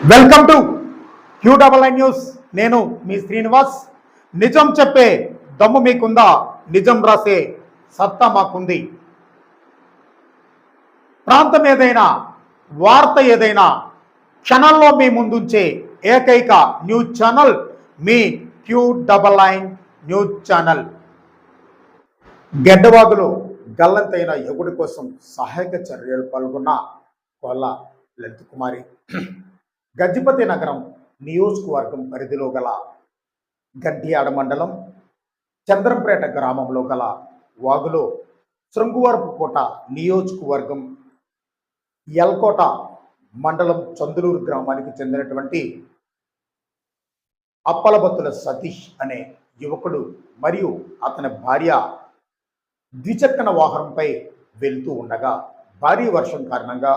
Welcome to Q double I news నేను మీ శ్రీనివాస్. నిజం చెప్పే దమ్ము మీకుందా? నిజం రాసే సత్తా మాకుంది. ప్రాంతం ఏదైనా వార్త ఏదైనా క్షణంలో మీ ముందుంచే ఏకైక న్యూస్ ఛానల్ మీ Q double nine news channel. గెడ్డవాగులో గల్లంతైన యుగుడి కోసం సహాయక చర్యలు పాల్గొన్న కొల్ల లలిత్ కుమారి. గజపతి నగరం నియోజకవర్గం పరిధిలో గల గడ్డియాడ మండలం చంద్రంపేట గ్రామంలో గల వాగులో శృంగువరపు కోట నియోజకవర్గం ఎల్కోట మండలం చందులూరు గ్రామానికి చెందినటువంటి అప్పలబత్తుల సతీష్ అనే యువకుడు మరియు అతని భార్య ద్విచక్రన వాహనంపై వెళ్తూ ఉండగా భారీ వర్షం కారణంగా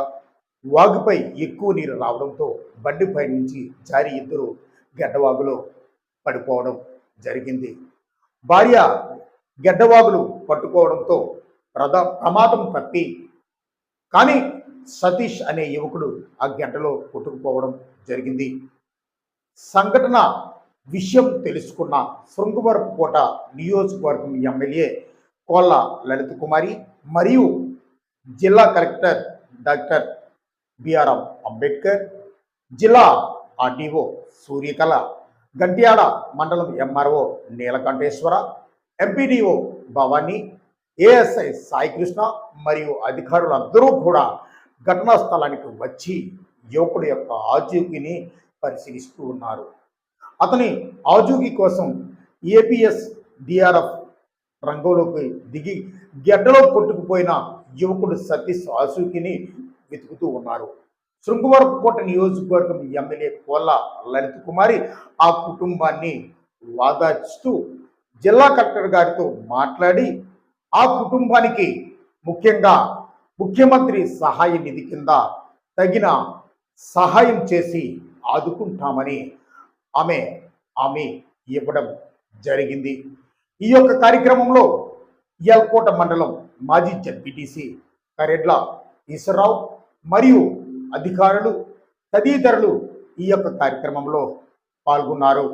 వాగుపై ఎక్కువ నీరు రావడంతో బండిపై నుంచి జారి ఇద్దరు గడ్డవాగులో పడిపోవడం జరిగింది. భార్య గడ్డవాగులు పట్టుకోవడంతో ప్రద ప్రమాదం తప్పి కానీ సతీష్ అనే యువకుడు ఆ గడ్డలో కొట్టుకుపోవడం జరిగింది. సంఘటన విషయం తెలుసుకున్న శృంగవరపు కోట నియోజకవర్గం ఎమ్మెల్యే కోళ్ళ లలిత కుమారి మరియు జిల్లా కలెక్టర్ డాక్టర్ బిఆర్ఎం అంబేద్కర్ జిల్లా ఆర్డీఓ సూర్యకళ గంట్యాడ మండలం MRO Neelakanteswara MPDO Bhavani ASI Saikrishna మరియు అధికారులందరూ కూడా ఘటనా స్థలానికి వచ్చి యువకుడి యొక్క ఆచూకీని పరిశీలిస్తూ ఉన్నారు. అతని ఆచూకీ కోసం ఏపీఎస్ డిఆర్ఎఫ్ రంగంలోకి దిగి గెడ్డలో కొట్టుకుపోయిన యువకుడు సతీష్ ఆచూకీని వెతుకుతూ ఉన్నారు. శృంగవరపుకోట నియోజకవర్గం ఎమ్మెల్యే కోల లలిత కుమారి ఆ కుటుంబాన్ని వాదాచిస్తూ జిల్లా కలెక్టర్ గారితో మాట్లాడి ఆ కుటుంబానికి ముఖ్యంగా ముఖ్యమంత్రి సహాయ నిధి కింద తగిన సహాయం చేసి ఆదుకుంటామని ఆమె ఆమె ఇవ్వడం జరిగింది. ఈ యొక్క కార్యక్రమంలో ఎల్కోట మండలం మాజీ జడ్పీటీసీ కరెడ్ల ఈశ్వరరావు మరియు అధికారులు తదితరులు ఈ యొక్క కార్యక్రమంలో పాల్గొన్నారు.